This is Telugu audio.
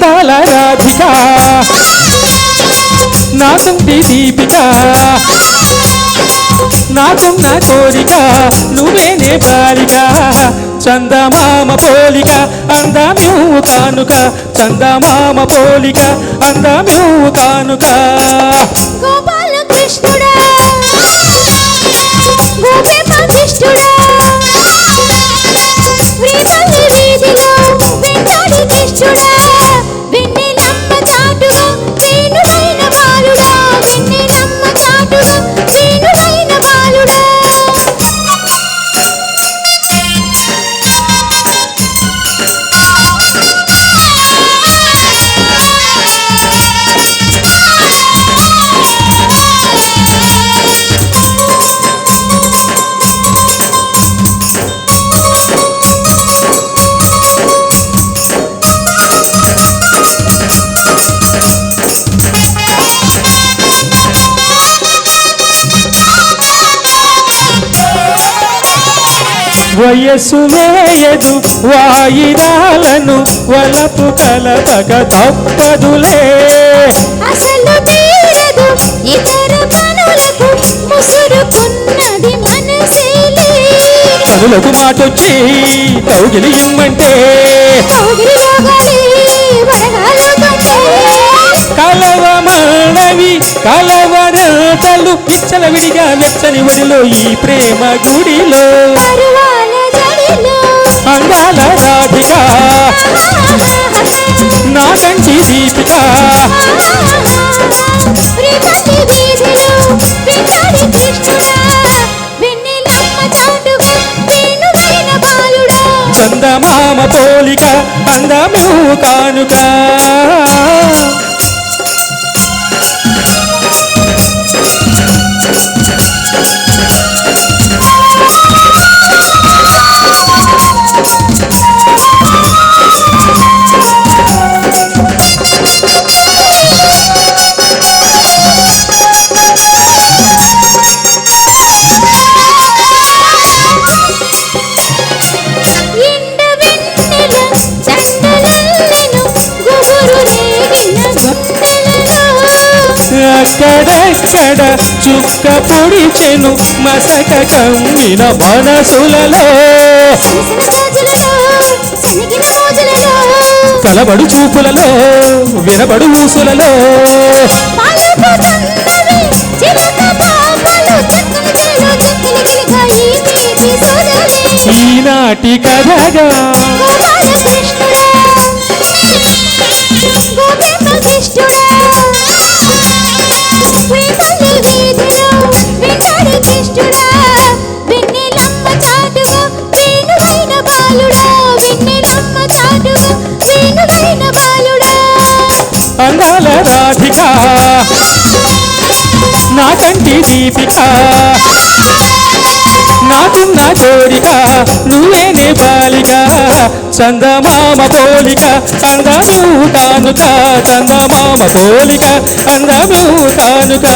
అందాల రాధిక. నాకుంది దీపిక నాకున్న కోరిక నువ్వేనే బాలిక. చందమామ పోలిక అందమ్యూ కానుక చందమామ పోలిక అందమ్యూ కానుక వయస్సు వేయదు వాయిదాలను వలపు కలపక తప్పదులే. అసలు తీరదు ఇతర పనులకు ముసురుకున్నది మనసేలే కనులకు మాటొచ్చి కౌగిలి ఇమ్మంటే. కౌగిలి కంటే కలవమానవి కలవరతలు పిచ్చల విడిగా వెచ్చని ఒడిలో ఈ ప్రేమ గుడిలో. వేణువైన బాలుడా. చందమామ పోలిక అందము కానుక. ఎక్కడెక్కడ చుక్క పొడిచెను మసక కమ్మిన మనసులలో కలబడు చూపులలో వినబడు ఊసులలో. ఈనాటి కథగా అందాల రాధిక. నా కంటి దీపిక. నాకున్న కోరిక నువ్వేనే బాలిక. చందమామ పోలిక అందము కానుక చందమామ పోలిక అందము కానుక